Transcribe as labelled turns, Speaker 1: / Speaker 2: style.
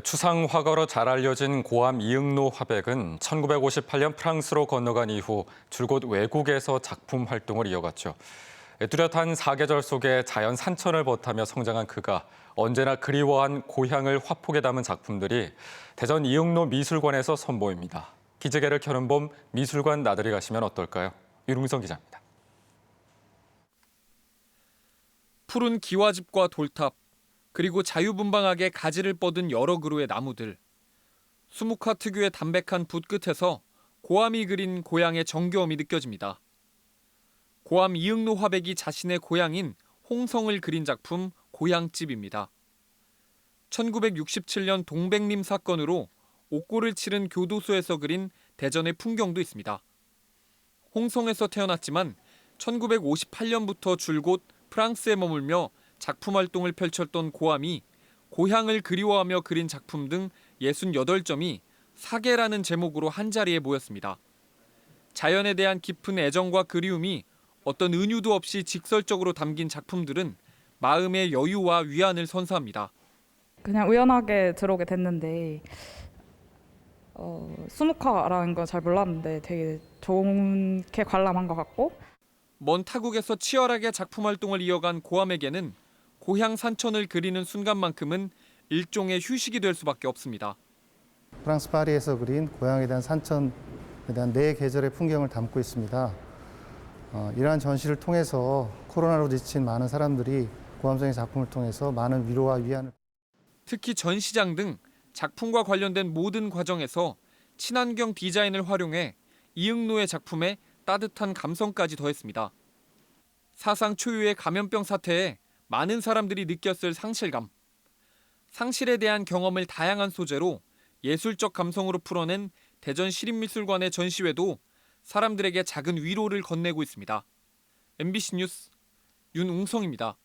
Speaker 1: 추상 화가로 잘 알려진 고암 이응노 화백은 1958년 프랑스로 건너간 이후 줄곧 외국에서 작품 활동을 이어갔죠. 뚜렷한 사계절 속에 자연 산천을 벗하며 성장한 그가 언제나 그리워한 고향을 화폭에 담은 작품들이 대전 이응노 미술관에서 선보입니다. 기재개를 켜는 봄 미술관 나들이 가시면 어떨까요? 유릉성 기자입니다.
Speaker 2: 푸른 기와집과 돌탑, 그리고 자유분방하게 가지를 뻗은 여러 그루의 나무들. 수묵화 특유의 담백한 붓 끝에서 고암이 그린 고향의 정겨움이 느껴집니다. 고암 이응노 화백이 자신의 고향인 홍성을 그린 작품 고향집입니다. 1967년 동백림 사건으로 옥고를 치른 교도소에서 그린 대전의 풍경도 있습니다. 홍성에서 태어났지만 1958년부터 줄곧 프랑스에 머물며 작품 활동을 펼쳤던 고암이 고향을 그리워하며 그린 작품 등 68점이 사계라는 제목으로 한자리에 모였습니다. 자연에 대한 깊은 애정과 그리움이 어떤 은유도 없이 직설적으로 담긴 작품들은 마음의 여유와 위안을 선사합니다.
Speaker 3: 그냥 우연하게 들어오게 됐는데 어, 수묵화라는 걸잘 몰랐는데 되게 좋게 관람한 것 같고
Speaker 2: 먼 타국에서 치열하게 작품 활동을 이어간 고암에게는 고향 산천을 그리는 순간만큼은 일종의 휴식이 될 수밖에 없습니다.
Speaker 4: 프랑스 파리에서 그린 고향에 대한 산천에 대한 네 계절의 풍경을 담고 있습니다. 어, 이러한 전시를 통해서 코로나로 지친 많은 사람들이 고함성의 작품을 통해서 많은 위로와 위안을
Speaker 2: 특히 전시장 등 작품과 관련된 모든 과정에서 친환경 디자인을 활용해 이응노의 작품에 따뜻한 감성까지 더했습니다. 사상 초유의 감염병 사태에 많은 사람들이 느꼈을 상실감. 상실에 대한 경험을 다양한 소재로 예술적 감성으로 풀어낸 대전 시립미술관의 전시회도 사람들에게 작은 위로를 건네고 있습니다. MBC 뉴스 윤웅성입니다.